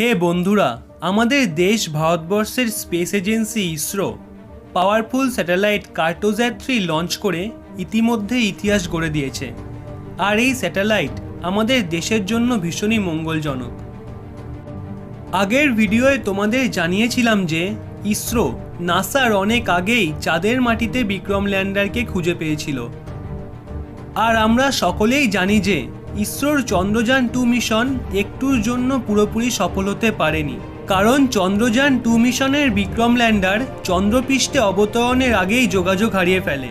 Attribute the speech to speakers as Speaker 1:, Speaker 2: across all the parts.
Speaker 1: হে বন্ধুরা, আমাদের দেশ ভারতবর্ষের space agency ISRO powerful satellite Cartosat three launch করে ইতিমধ্যে ইতিহাস গড়ে দিয়েছে। আর এই স্যাটেলাইট আমাদের দেশের জন্য ভীষণই মঙ্গলজনক। আগের ভিডিওয়ে তোমাদের জানিয়েছিলাম যে, ইসরো নাসার অনেক আগেই চাঁদের মাটিতে বিক্রম ল্যান্ডারকে খুঁজে পেয়েছিল। আর আমরা সকলেই জানি যে ইসরোর চন্দ্রযান টু মিশন একটুর জন্য পুরোপুরি সফল হতে পারেনি। কারণ চন্দ্রযান টু মিশনের বিক্রম ল্যান্ডার চন্দ্রপৃষ্ঠে অবতরণের আগেই যোগাযোগ হারিয়ে ফেলে।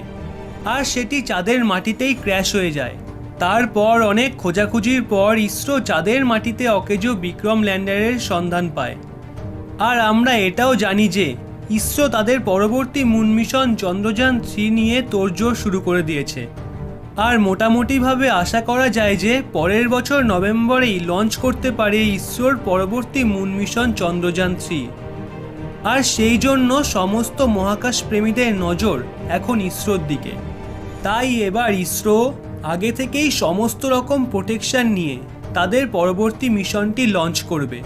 Speaker 1: আর সেটি চাঁদের মাটিতেই ক্র্যাশ হয়ে যায়। তারপর অনেক খোঁজাখুঁজির পর ইসরো চাঁদের মাটিতে অকেজো বিক্রম ল্যান্ডারের সন্ধান পায়। আর আমরা এটাও জানি যে, ইসরো তাদের পরবর্তী মুন মিশন চন্দ্রযান থ্রি নিয়ে তোড়জোড় শুরু করে দিয়েছে। আর মোটামুটিভাবে আশা করা যায় যে পরের বছর নভেম্বরেই লঞ্চ করতে পারে ইসরোর পরবর্তী মুন মিশন চন্দ্রযান থ্রি আর সেই জন্য সমস্ত মহাকাশ প্রেমীদের নজর এখন ইসরোর দিকে। তাই এবার ইসরো আগে থেকেই সমস্ত রকম প্রোটেকশন নিয়ে তাদের পরবর্তী মিশনটি লঞ্চ করবে।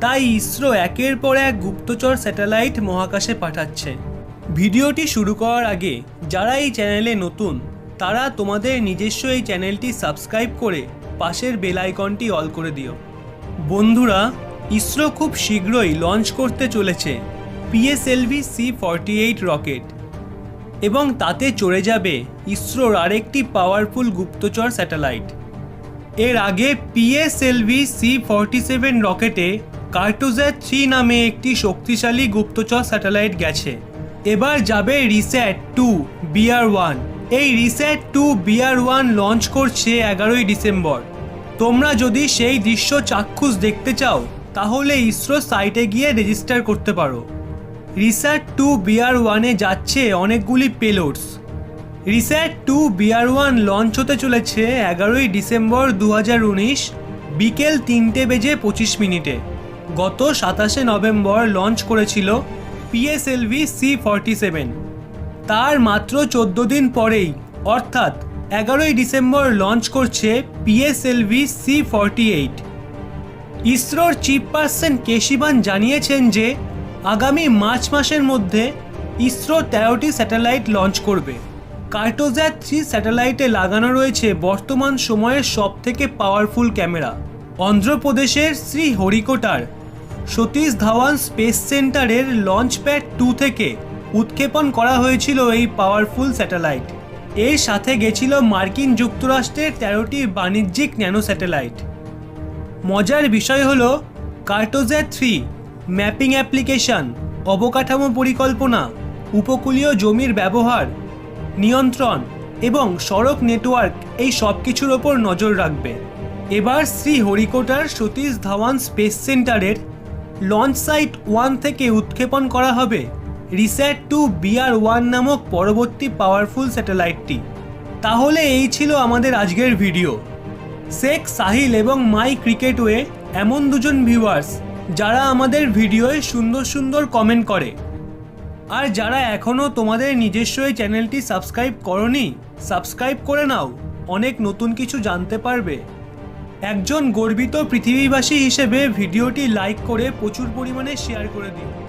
Speaker 1: তাই ইসরো একের পর এক গুপ্তচর স্যাটেলাইট মহাকাশে পাঠাচ্ছে। ভিডিওটি শুরু করার আগে যারা এই চ্যানেলে নতুন তারা তোমাদের নিজস্ব এই চ্যানেলটি সাবস্ক্রাইব করে পাশের বেল আইকনটি অল করে দিও। বন্ধুরা, ইসরো খুব শীঘ্রই লঞ্চ করতে চলেছে PSLV C forty eight rocket. এবং তাতে চড়ে যাবে ইসরোর আরেকটি পাওয়ারফুল গুপ্তচর স্যাটেলাইট এর আগে পিএসএলভি সি ফর্টি সেভেন রকেটে কার্টোজ্যাট থ্রি নামে একটি শক্তিশালী গুপ্তচর স্যাটেলাইট গেছে। এবার যাবে রিস্যাট টু বিআর ওয়ান এই RISAT two BR one launch করছে এগারোই ডিসেম্বর। তোমরা যদি সেই দৃশ্য চাক্ষুষ দেখতে চাও, তাহলে ইসরো সাইটে গিয়ে রেজিস্টার করতে পারো। রিস্যাট টু বিআর ওয়ানে যাচ্ছে অনেকগুলি payloads RISAT two BR one launch হতে চলেছে এগারোই ডিসেম্বর দু হাজার উনিশ বিকেল তিনটে বেজে পঁচিশ মিনিটে। গত সাতাশে নভেম্বর লঞ্চ করেছিল পিএসএলভি সি ফর্টি সেভেন তার মাত্র চোদ্দ দিন পরেই, অর্থাৎ এগারোই ডিসেম্বর লঞ্চ করছে পিএসএলভি সি ফর্টি এইট ইসরোর চিফ পার্সন কেশিবান জানিয়েছেন যে, আগামী মার্চ মাসের মধ্যে ইসরো তেরোটি স্যাটেলাইট লঞ্চ করবে। কার্টোজ্যাট থ্রি স্যাটেলাইটে লাগানো রয়েছে বর্তমান সময়ের সবথেকে পাওয়ারফুল ক্যামেরা। অন্ধ্রপ্রদেশের শ্রী হরিকোটার সতীশ ধাওয়ান স্পেস সেন্টারের লঞ্চ প্যাড টু থেকে উৎক্ষেপণ করা হয়েছিল এই পাওয়ারফুল স্যাটেলাইট এর সাথে গেছিল মার্কিন যুক্তরাষ্ট্রের তেরোটি বাণিজ্যিক ন্যানো স্যাটেলাইট। মজার বিষয় হল কার্টোজ্যাট থ্রি ম্যাপিং অ্যাপ্লিকেশন অবকাঠামো পরিকল্পনা, উপকূলীয় জমির ব্যবহার, নিয়ন্ত্রণ এবং সড়ক নেটওয়ার্ক এই সব কিছুর ওপর নজর রাখবে। এবার শ্রী হরিকোটার সতীশ ধাওয়ান স্পেস সেন্টারের লঞ্চ সাইট ওয়ান থেকে উৎক্ষেপণ করা হবে। রিস্যাট টু বিআর ওয়ান নামক পরবর্তী পাওয়ারফুল স্যাটেলাইটটি তাহলে এই ছিল আমাদের আজকের ভিডিও শেখ সাহিল এবং মাই ক্রিকেটওয়ে এমন দুজন ভিউয়ার্স যারা আমাদের ভিডিওয়ে সুন্দর সুন্দর কমেন্ট করে। আর যারা এখনও তোমাদের নিজস্ব এই চ্যানেলটি সাবস্ক্রাইব করনি সাবস্ক্রাইব করে নাও, অনেক নতুন কিছু জানতে পারবে। একজন গর্বিত পৃথিবীবাসী হিসেবে ভিডিওটি লাইক করে প্রচুর পরিমাণে শেয়ার করে দিও